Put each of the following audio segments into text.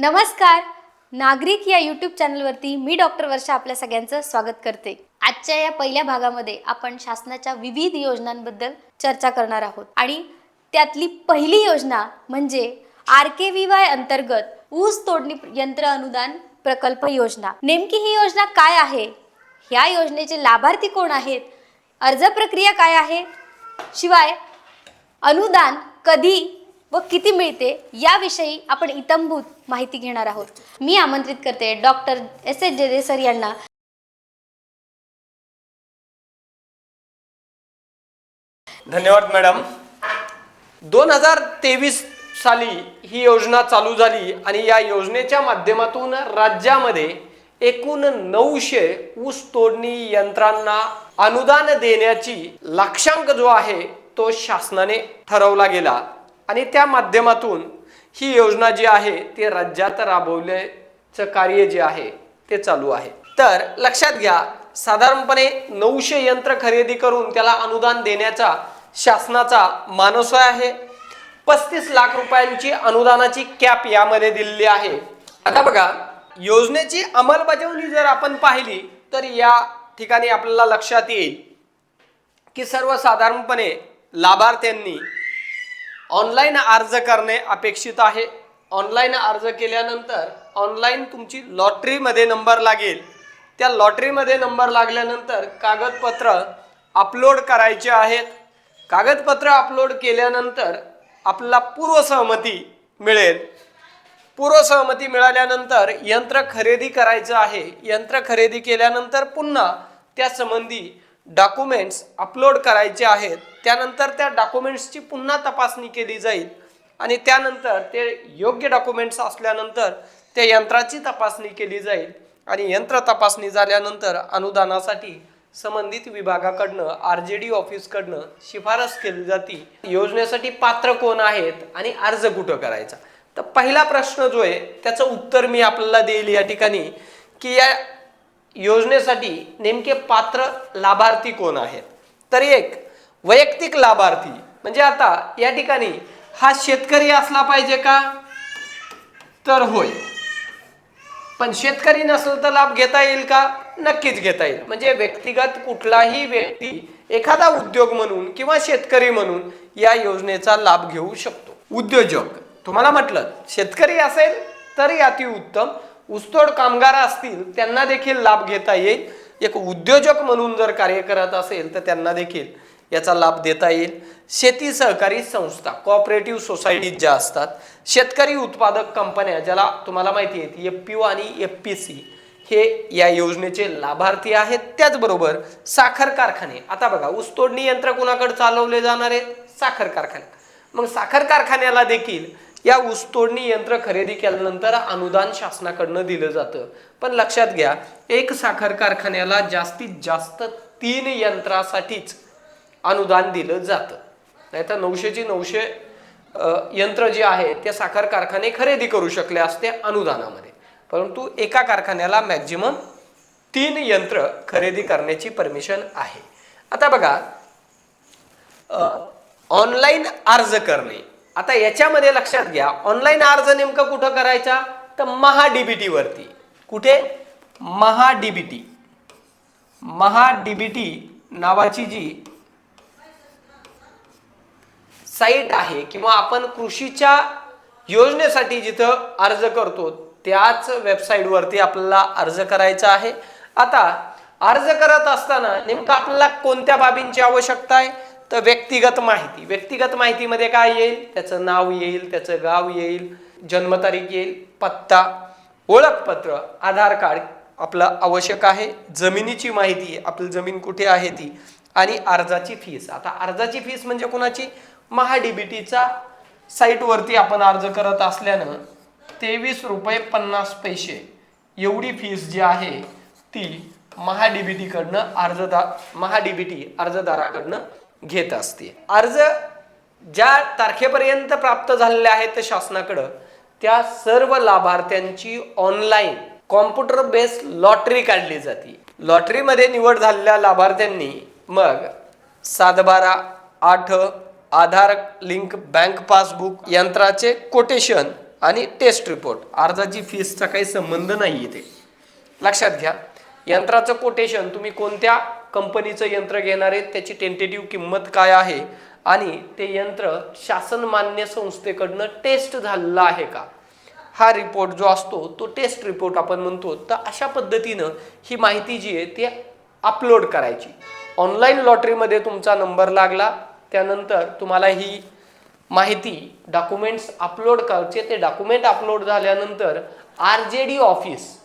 नमस्कार. नागरिक या यूट्यूब चॅनलवरती मी डॉक्टर वर्षा आपल्या सगळ्यांचं स्वागत करते. आजच्या या पहिल्या भागामध्ये आपण शासनाच्या विविध योजनांबद्दल चर्चा करणार आहोत. आणि त्यातली पहिली योजना म्हणजे आर के व्ही वाय अंतर्गत ऊस तोडणी यंत्र अनुदान प्रकल्प योजना. नेमकी ही योजना काय आहे? ह्या योजनेचे लाभार्थी कोण आहेत? अर्ज प्रक्रिया काय आहे? शिवाय अनुदान कधी व किती मिळते? याविषयी आपण इतंभूत माहिती घेणार आहोत. मी आमंत्रित करते doctor S S J J sir यांना. धन्यवाद मॅडम. दोन हजार तेवीस साली ही योजना चालू झाली आणि या योजनेच्या माध्यमातून राज्यामध्ये एकूण नऊशे ऊस तोडणी यंत्रांना अनुदान देण्याची लाक्षांक जो आहे तो शासनाने ठरवला गेला. आणि त्या माध्यमातून ही योजना जी आहे ती राज्यात राबवल्याचं कार्य जे आहे ते चालू आहे. तर लक्षात घ्या साधारणपणे नऊशे यंत्र खरेदी करून त्याला अनुदान देण्याचा शासनाचा मानसोय आहे. पस्तीस लाख रुपयांची अनुदानाची कॅप यामध्ये दिलेली आहे. आता बघा योजनेची अंमलबजावणी जर आपण पाहिली तर या ठिकाणी आपल्याला लक्षात येईल की सर्वसाधारणपणे लाभार्थ्यांनी ऑनलाईन अर्ज करणे अपेक्षित आहे. ऑनलाईन अर्ज केल्यानंतर ऑनलाईन तुमची लॉटरीमध्ये नंबर लागेल. त्या लॉटरीमध्ये नंबर लागल्यानंतर कागदपत्र अपलोड करायचे आहेत. कागदपत्र अपलोड केल्यानंतर आपला पूर्वसहमती मिळेल. पूर्वसहमती मिळाल्यानंतर यंत्र खरेदी करायचं आहे. यंत्र खरेदी केल्यानंतर पुन्हा त्या संबंधी डॉक्युमेंट्स अपलोड करायचे आहेत त्यानंतर त्या डॉक्युमेंट्सची पुन्हा तपासणी केली जाईल आणि त्यानंतर ते योग्य डॉक्युमेंट्स असल्यानंतर त्या यंत्राची तपासणी केली जाईल आणि यंत्र तपासणी झाल्यानंतर अनुदानासाठी संबंधित विभागाकडनं आर जे डी ऑफिसकडनं शिफारस केली जाते. योजनेसाठी पात्र कोण आहेत आणि अर्ज कुठं करायचा? तर पहिला प्रश्न जो आहे त्याचं उत्तर मी आपल्याला देईल या ठिकाणी की या योजनेसाठी नेमके पात्र लाभार्थी कोण आहेत? तर एक वैयक्तिक लाभार्थी म्हणजे आता या ठिकाणी हा शेतकरी असला पाहिजे का? तर होय. पण शेतकरी नसेल तर लाभ घेता येईल का? नक्कीच घेता येईल. म्हणजे व्यक्तिगत कुठलाही व्यक्ती एखादा उद्योग म्हणून किंवा शेतकरी म्हणून या योजनेचा लाभ घेऊ शकतो. उद्योजक तुम्हाला म्हटलं शेतकरी असेल तरी अतिउत्तम. ऊसतोड कामगार असतील त्यांना देखील लाभ घेता येईल. एक उद्योजक म्हणून जर कार्य करत असेल तर त्यांना देखील याचा लाभ देता येईल. शेती सहकारी संस्था कॉपरेटिव्ह सोसायटीज ज्या असतात शेतकरी उत्पादक कंपन्या ज्याला तुम्हाला माहिती आहेत एफ पी ओ आणि एफ पी सी हे या योजनेचे लाभार्थी आहेत. त्याचबरोबर साखर कारखाने. आता बघा ऊसतोडणी यंत्र कुणाकडे चालवले जाणार आहेत साखर कारखाने मग साखर कारखान्याला देखील या ऊसतोडणी यंत्र खरेदी केल्यानंतर अनुदान शासनाकडनं दिलं जातं. पण लक्षात घ्या एक साखर कारखान्याला जास्तीत जास्त तीन यंत्रासाठीच अनुदान दिलं जातं. नाहीतर नऊशेची नऊशे यंत्र जे आहे ते साखर कारखाने खरेदी करू शकले असते अनुदानामध्ये. परंतु एका कारखान्याला मॅक्झिमम तीन यंत्र खरेदी करण्याची परमिशन आहे. आता बघा ऑनलाईन अर्ज करणे. आता याच्यामध्ये लक्षात घ्या ऑनलाईन अर्ज नेमकं कुठं करायचा? तर महा डीबीटी वरती. कुठे? महा डीबीटी महा डीबीटी नावाची जी साईट आहे किंवा आपण कृषीच्या योजनेसाठी जिथं अर्ज करतो त्याच वेबसाईटवरती आपल्याला अर्ज करायचा आहे. आता अर्ज करत असताना नेमकं आपल्याला कोणत्या बाबींची आवश्यकता आहे? तर व्यक्तिगत माहिती. व्यक्तिगत माहितीमध्ये काय येईल? त्याचं नाव येईल त्याचं गाव येईल जन्मतारीख येईल पत्ता ओळखपत्र आधार कार्ड आपलं आवश्यक आहे जमिनीची माहिती आपली जमीन कुठे आहे ती आणि अर्जाची फीस आता अर्जाची फीस म्हणजे कोणाची? महाडीबीटीचा साईटवरती आपण अर्ज करत असल्यानं तेवीस रुपये पन्नास पैसे एवढी फीस जी आहे ती महाडीबीटीकडनं अर्जदार महाडीबीटी अर्जदाराकडनं घेत असते. अर्ज ज्या तारखेपर्यंत प्राप्त झालेले आहेत शासनाकडं त्या सर्व लाभार्थ्यांची ऑनलाईन कॉम्प्युटर बेस्ड लॉटरी काढली जाते. लॉटरीमध्ये निवड झालेल्या लाभार्थ्यांनी मग सात बारा आठ आधार लिंक बँक पासबुक यंत्राचे कोटेशन आणि टेस्ट रिपोर्ट अर्जाची फीसचा काही संबंध नाही इथे लक्षात घ्या. यंत्राचं कोटेशन तुम्ही कोणत्या कंपनीचं यंत्र घेणार आहेत त्याची टेंटेटिव्ह किंमत काय आहे? आणि ते यंत्र शासनमान्य संस्थेकडनं टेस्ट झालेलं आहे का? हा रिपोर्ट जो असतो तो टेस्ट रिपोर्ट आपण म्हणतो. तर अशा पद्धतीनं ही माहिती जी आहे ती अपलोड करायची. ऑनलाईन लॉटरीमध्ये तुमचा नंबर लागला त्यानंतर तुम्हाला ही माहिती डॉक्युमेंट्स अपलोड करायचे. ते डॉक्युमेंट अपलोड झाल्यानंतर R J D office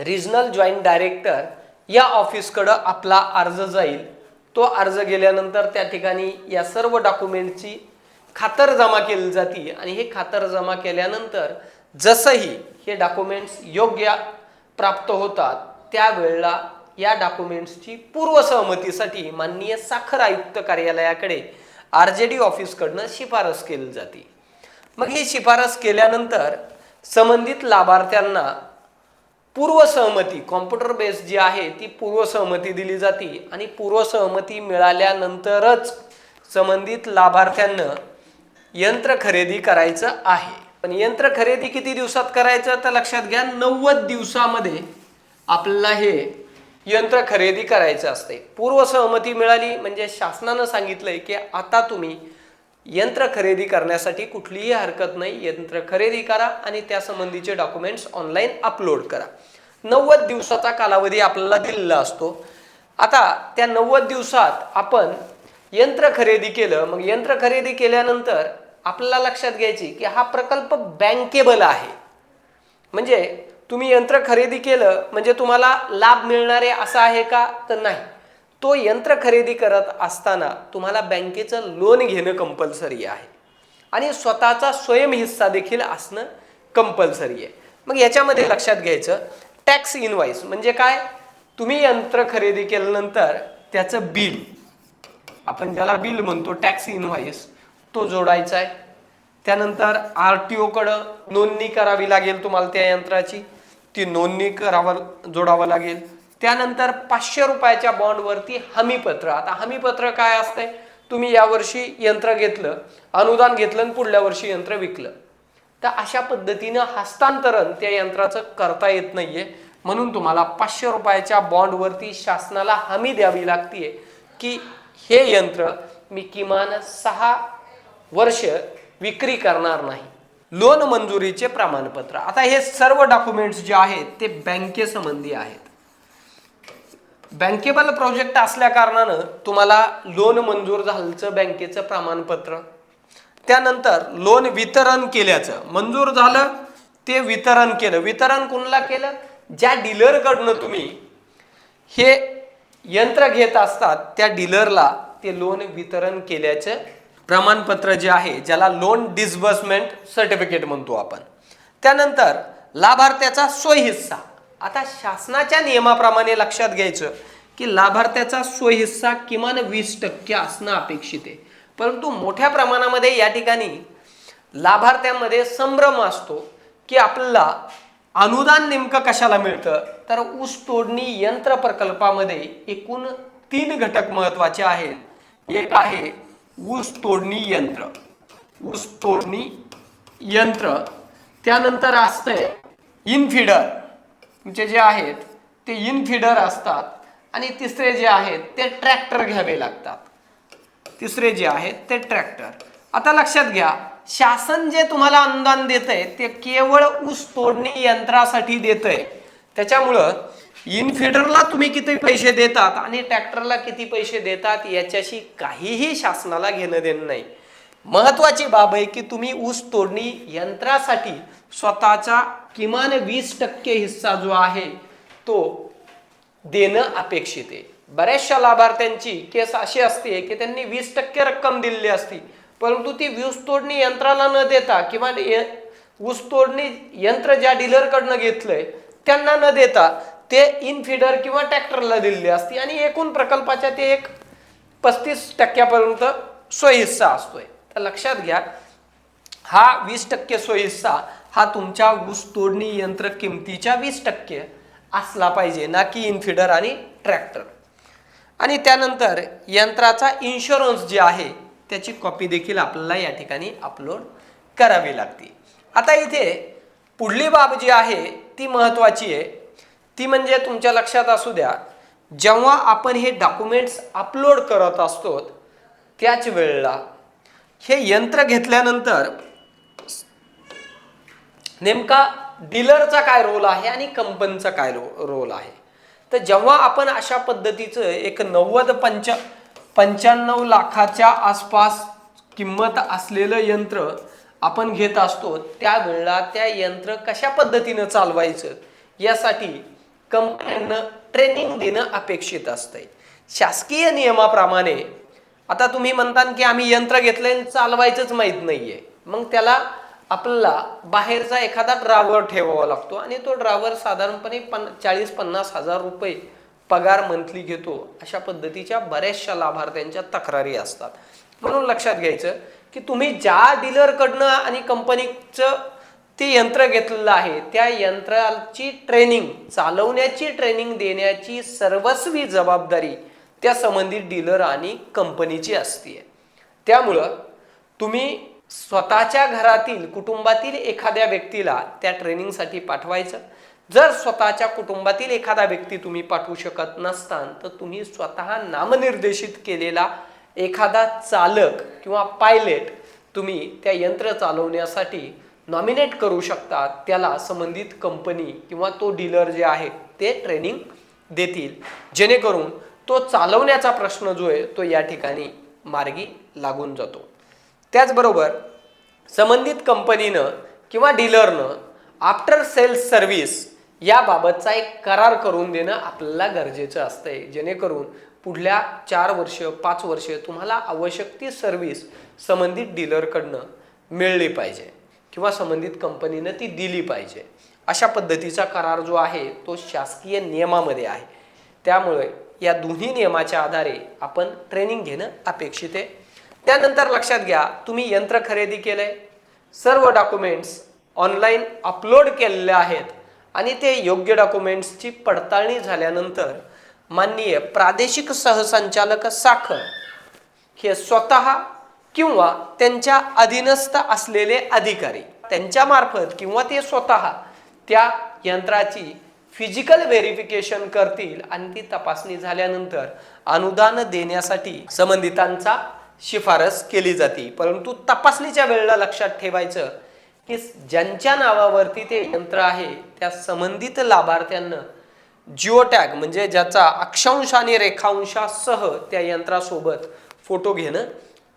regional joint director या ऑफिसकडं आपला अर्ज जाईल. तो अर्ज गेल्यानंतर त्या ठिकाणी या सर्व डॉक्युमेंटची खातर जमा केली जाते. आणि हे खातर जमा केल्यानंतर जसंही हे डॉक्युमेंट्स योग्य प्राप्त होतात त्यावेळेला या डॉक्युमेंट्सची पूर्वसहमतीसाठी माननीय साखर आयुक्त कार्यालयाकडे आर जे डी ऑफिसकडनं शिफारस केली जाते. मग ही शिफारस केल्यानंतर संबंधित लाभार्थ्यांना पूर्वसहमती कॉम्प्युटर बेस जी आहे ती पूर्वसहमती दिली जाते आणि पूर्वसहमती मिळाल्यानंतरच संबंधित लाभार्थ्यांना यंत्र खरेदी करायचं आहे. पण यंत्र खरेदी किती दिवसात करायचं? तर लक्षात घ्या नव्वद दिवसामध्ये आपल्याला हे यंत्र खरेदी करायचं असते पूर्वसहमती मिळाली म्हणजे शासनानं सांगितलंय की आता तुम्ही यंत्र खरेदी करण्यासाठी कुठलीही हरकत नाही. यंत्र खरेदी करा आणि त्या संबंधीचे डॉक्युमेंट्स ऑनलाईन अपलोड करा. नव्वद दिवसाचा कालावधी आपल्याला दिलेला असतो. आता त्या नव्वद दिवसात आपण यंत्र खरेदी केलं. मग यंत्र खरेदी केल्यानंतर आपल्याला लक्षात घ्यायची की हा प्रकल्प बँकेबल आहे. म्हणजे तुम्ही यंत्र खरेदी केलं म्हणजे तुम्हाला लाभ मिळणारे असं आहे का? तर नाही. तो यंत्र खरेदी करत असताना तुम्हाला बँकेचं लोन घेणं कंपल्सरी आहे. आणि स्वतःचा स्वयं हिस्सा देखील असणं कंपल्सरी आहे. मग याच्यामध्ये लक्षात घ्यायचं टॅक्स इनवाईस म्हणजे काय? तुम्ही यंत्र खरेदी केल्यानंतर त्याचं बिल आपण ज्याला बिल म्हणतो टॅक्स इनवाईस तो जोडायचा आहे. त्यानंतर आर टी ओकडं नोंदणी करावी लागेल तुम्हाला त्या यंत्राची. ती नोंदणी करावं जोडावं लागेल. त्यानंतर पाचशे रुपयाच्या बॉन्डवरती हमीपत्र. आता हमीपत्र काय असतंय? तुम्ही यावर्षी यंत्र घेतलं अनुदान घेतलं आणि पुढल्या वर्षी यंत्र विकलं. तर अशा पद्धतीनं हस्तांतरण त्या यंत्राचं करता येत नाहीये. म्हणून तुम्हाला पाचशे रुपयाच्या बॉन्डवरती शासनाला हमी द्यावी लागतीये की हे यंत्र मी किमान सहा वर्ष विक्री करणार नाही. लोन मंजुरीचे प्रमाणपत्र. आता हे सर्व डॉक्युमेंट्स जे आहेत ते बँकेसंबंधी आहेत. बँकेबल प्रोजेक्ट असल्या कारणानं तुम्हाला लोन मंजूर झाल्याचं बँकेचं प्रमाणपत्र. त्यानंतर लोन वितरण केल्याचं. मंजूर झालं ते वितरण केलं. वितरण कुणाला केलं? ज्या डीलरकडनं तुम्ही हे यंत्र घेत असतात त्या डीलरला ते लोन वितरण केल्याचं प्रमाणपत्र जे आहे ज्याला लोन डिस्बर्समेंट सर्टिफिकेट म्हणतो आपण. त्यानंतर लाभार्थ्याचा स्वहिस्सा आता शासनाच्या नियमाप्रमाणे लक्षात घ्यायचं की लाभार्थ्याचा स्वहिस्सा किमान वीस टक्के असणं अपेक्षित आहे. परंतु मोठ्या प्रमाणामध्ये या ठिकाणी लाभार्थ्यांमध्ये संभ्रम असतो की आपल्याला अनुदान नेमकं कशाला मिळतं? तर ऊस तोडणी यंत्र प्रकल्पामध्ये एकूण तीन घटक महत्त्वाचे आहेत. एक आहे ऊस तोडणी यंत्र. ऊस तोडणी यंत्र. त्यानंतर असतंय इनफिडर तुमचे जे आहेत ते इनफिडर असतात आणि तिसरे जे आहेत ते ट्रॅक्टर घ्यावे लागतात. तिसरे जे आहेत ते ट्रॅक्टर आता लक्षात घ्या शासन जे तुम्हाला अनुदान देत आहे ते केवळ ऊस तोडणी यंत्रासाठी देत आहे त्याच्यामुळं इनफिडरला तुम्ही किती पैसे देतात आणि ट्रॅक्टरला किती पैसे देतात याच्याशी काहीही शासनाला घेणं देणं नाही. महत्वाची बाब आहे की तुम्ही ऊस तोडणी यंत्रासाठी स्वतःचा किमान वीस टक्के हिस्सा जो आहे तो देणं अपेक्षित आहे. बऱ्याचशा लाभार्थ्यांची केस अशी असते की त्यांनी वीस टक्के रक्कम दिलेली असती परंतु ती वीज तोडणी यंत्राला न देता किंवा ऊस तोडणी यंत्र ज्या डीलरकडनं घेतलंय त्यांना न देता ते इनफिडर किंवा ट्रॅक्टरला दिलेली असती आणि एकूण प्रकल्पाच्या ते एक पस्तीस टक्क्यापर्यंत स्वहिस्सा असतोय. तर लक्षात घ्या हा वीस टक्के स्वहिस्सा हा तुमच्या ऊस तोडणी यंत्र किमतीच्या वीस टक्के असला पाहिजे ना की इनफिडर आणि ट्रॅक्टर आणि त्यानंतर यंत्राचा इन्शुरन्स जे आहे त्याची कॉपी देखील आपल्याला या ठिकाणी अपलोड करावी लागते. आता इथे पुढली बाब जी आहे ती महत्त्वाची आहे. ती म्हणजे तुमच्या लक्षात असू द्या जेव्हा आपण हे डॉक्युमेंट्स अपलोड करत असतो त्याच वेळेला हे यंत्र घेतल्यानंतर नेमका डीलरचा काय रोल आहे आणि कंपनीचा काय रो रोल आहे? तर जेव्हा आपण अशा पद्धतीचं एक नव्वद पंच पंच्याण्णव लाखाच्या आसपास किंमत असलेलं यंत्र आपण घेत असतो त्यावेळेला त्या यंत्र कशा पद्धतीनं चालवायचं यासाठी कंपन्यांना ट्रेनिंग देणं अपेक्षित असतंय. शासकीय नियमाप्रमाणे आता तुम्ही म्हणता की आम्ही यंत्र घेतलंय आणि चालवायचंच माहीत नाहीये. मग त्याला आपल्याला बाहेरचा एखादा ड्रायव्हर ठेवावा लागतो आणि तो ड्रायव्हर साधारणपणे पन चाळीस पन्नास हजार रुपये पगार मंथली घेतो अशा पद्धतीच्या बऱ्याचशा लाभार्थ्यांच्या तक्रारी असतात. म्हणून लक्षात घ्यायचं की तुम्ही ज्या डीलरकडनं आणि कंपनीचं ते यंत्र घेतलेलं आहे त्या यंत्राची ट्रेनिंग चालवण्याची ट्रेनिंग देण्याची सर्वस्वी जबाबदारी त्या संबंधित डीलर आणि कंपनीची असते त्यामुळं तुम्ही स्वतःच्या घरातील कुटुंबातील एखाद्या व्यक्तीला त्या ट्रेनिंगसाठी पाठवायचं. जर स्वतःच्या कुटुंबातील एखादा व्यक्ती तुम्ही पाठवू शकत नसताल तर तुम्ही स्वतः नामनिर्देशित केलेला एखादा चालक किंवा पायलट तुम्ही त्या यंत्र चालवण्यासाठी नॉमिनेट करू शकता. त्याला संबंधित कंपनी किंवा तो डीलर जे आहे ते ट्रेनिंग देतील. जेणेकरून तो चालवण्याचा प्रश्न जो आहे तो या ठिकाणी मार्गी लागून जातो. त्याचबरोबर संबंधित कंपनीनं किंवा डीलरनं आफ्टर सेल्स सर्व्हिस याबाबतचा एक करार करून देणं आपल्याला गरजेचं असतंय. जेणेकरून पुढल्या चार वर्ष पाच वर्ष तुम्हाला आवश्यक ती सर्व्हिस संबंधित डीलरकडनं मिळली पाहिजे किंवा संबंधित कंपनीनं ती दिली पाहिजे. अशा पद्धतीचा करार जो आहे तो शासकीय नियमामध्ये आहे. त्यामुळे या दोन्ही नियमाच्या आधारे आपण ट्रेनिंग घेणं अपेक्षित आहे. त्यानंतर लक्षात घ्या तुम्ही यंत्र खरेदी केले सर्व डॉक्युमेंट्स ऑनलाईन अपलोड केलेले आहेत आणि ते योग्य डॉक्युमेंट्सची पडताळणी झाल्यानंतर माननीय प्रादेशिक सहसंचालक साखर हे स्वतः किंवा त्यांच्या अधीनस्थ असलेले अधिकारी त्यांच्यामार्फत किंवा ते स्वतः त्या यंत्राची फिजिकल व्हेरिफिकेशन करतील आणि ती तपासणी झाल्यानंतर अनुदान देण्यासाठी संबंधितांचा शिफारस केली जाते. परंतु तपासणीच्या वेळेला लक्षात ठेवायचं की ज्यांच्या नावावरती ते यंत्र आहे त्या संबंधित लाभार्थ्यांना जिओ टॅग म्हणजे ज्याचा अक्षांश आणि रेखांशासह त्या यंत्रासोबत फोटो घेणं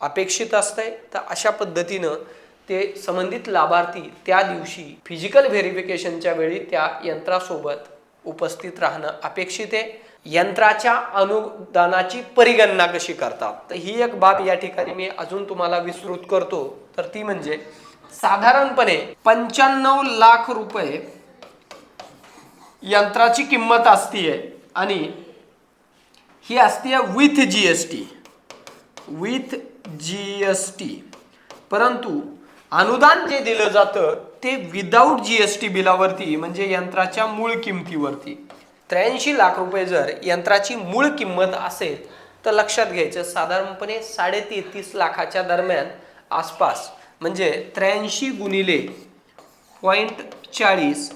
अपेक्षित असतंय. तर अशा पद्धतीनं ते संबंधित लाभार्थी त्या दिवशी फिजिकल व्हेरिफिकेशनच्या वेळी त्या यंत्रासोबत उपस्थित राहणं अपेक्षित आहे. यंत्राच्या अनुदानाची परिगणना कशी करतात? तर ही एक बाब या ठिकाणी मी अजून तुम्हाला विस्तृत करतो. तर ती म्हणजे साधारणपणे पंच्याण्णव लाख रुपये यंत्राची किंमत असतीये आणि ही असते with G S T with G S T परंतु अनुदान जे दिलं जातं ते विदाऊट जी एस टी बिलावरती म्हणजे यंत्राच्या मूळ किमतीवरती. त्र्याऐंशी लाख रुपये जर यंत्राची मूळ किंमत असेल तर लक्षात घ्यायचं साधारणपणे साडेतेहतीस लाखाच्या दरम्यान आसपास म्हणजे त्र्याऐंशी गुणिले पॉईंट चाळीस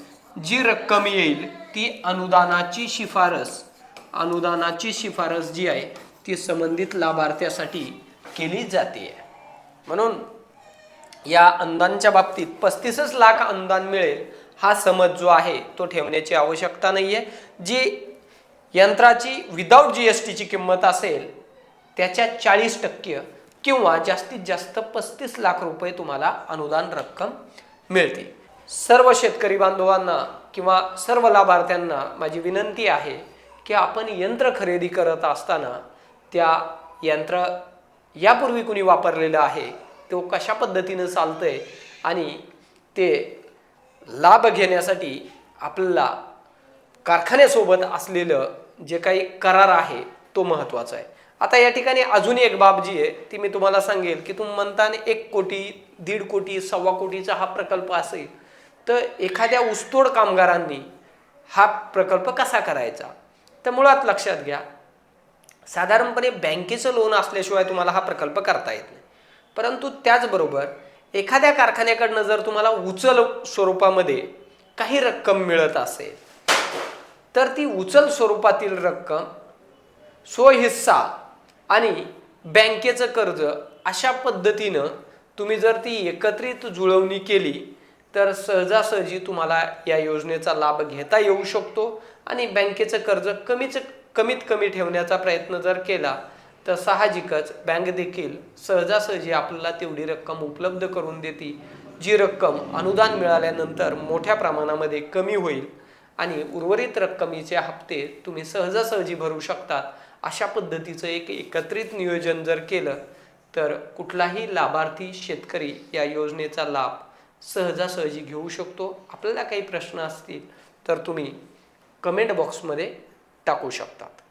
जी रक्कम येईल ती अनुदानाची शिफारस अनुदानाची शिफारस जी आहे ती संबंधित लाभार्थ्यासाठी केली जाते. म्हणून या अनुदानच्या बाबतीत पस्तीसच लाख अनुदान मिळेल हा समज जो आहे तो ठेवण्याची आवश्यकता नाही आहे जी यंत्राची विदाऊट जी एस टीची किंमत असेल त्याच्या चाळीस टक्के किंवा जास्तीत जास्त पस्तीस लाख रुपये तुम्हाला अनुदान रक्कम मिळते. सर्व शेतकरी बांधवांना किंवा सर्व लाभार्थ्यांना माझी विनंती आहे की आपण यंत्र खरेदी करत असताना त्या यंत्र यापूर्वी कुणी वापरलेलं आहे तो कशा पद्धतीनं चालतं आहे आणि ते लाभ घेण्यासाठी आपल्याला कारखान्यासोबत असलेलं जे काही करार आहे तो महत्त्वाचा आहे. आता या ठिकाणी अजून एक बाब जी आहे ती मी तुम्हाला सांगेल की तुम्ही म्हणता एक कोटी दीड कोटी सव्वा कोटीचा हा प्रकल्प असेल तर एखाद्या ऊसतोड कामगारांनी हा प्रकल्प कसा करायचा? तर मुळात लक्षात घ्या साधारणपणे बँकेचं लोन असल्याशिवाय तुम्हाला हा प्रकल्प करता येत नाही. परंतु त्याचबरोबर एखाद्या कारखान्याकडनं जर तुम्हाला उचल स्वरूपामध्ये काही रक्कम मिळत असेल तर ती उचल स्वरूपातील रक्कम स्वहिस्सा आणि बँकेचं कर्ज अशा पद्धतीनं तुम्ही जर ती एकत्रित जुळवणी केली तर सहजासहजी तुम्हाला या योजनेचा लाभ घेता येऊ शकतो आणि बँकेचं कर्ज कमीच कमीत कमी ठेवण्याचा प्रयत्न जर केला तर साहजिकच बँक देखील सहजासहजी आपल्याला तेवढी रक्कम उपलब्ध करून देते जी रक्कम अनुदान मिळाल्यानंतर मोठ्या प्रमाणामध्ये कमी होईल आणि उर्वरित रक्कमीचे हप्ते तुम्ही सहजासहजी भरू शकतात. अशा पद्धतीचं एक एकत्रित नियोजन जर केलं तर कुठलाही लाभार्थी शेतकरी या योजनेचा लाभ सहजासहजी घेऊ शकतो. आपल्याला काही प्रश्न असतील तर तुम्ही कमेंट बॉक्समध्ये टाकू शकतात.